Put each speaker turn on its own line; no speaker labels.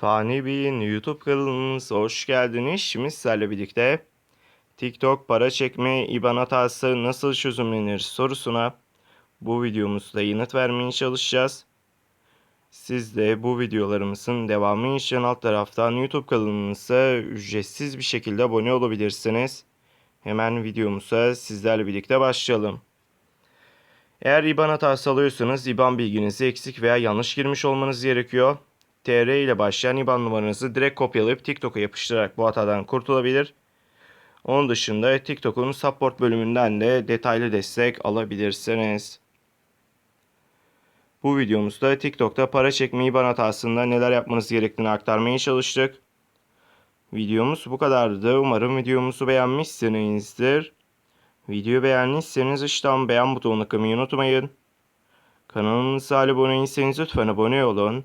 Fani Bey'in YouTube kanalımıza hoş geldiniz. Şimdi sizlerle birlikte TikTok para çekme IBAN hatası nasıl çözümlenir sorusuna bu videomuzda yanıt vermeye çalışacağız. Siz de bu videolarımızın devamı için alt taraftan YouTube kanalımıza ücretsiz bir şekilde abone olabilirsiniz. Hemen videomuza sizlerle birlikte başlayalım. Eğer IBAN hatası alıyorsanız IBAN bilginizi eksik veya yanlış girmiş olmanız gerekiyor. TR ile başlayan IBAN numaranızı direkt kopyalayıp TikTok'a yapıştırarak bu hatadan kurtulabilir. Onun dışında TikTok'un support bölümünden de detaylı destek alabilirsiniz. Bu videomuzda TikTok'ta para çekme IBAN hatasında neler yapmanız gerektiğini aktarmaya çalıştık. Videomuz bu kadardı. Umarım videomuzu beğenmişsinizdir. Videoyu beğendiyseniz aşağıdan beğen butonuna kılmayı unutmayın. Kanalımıza hala abone değilseniz lütfen abone olun.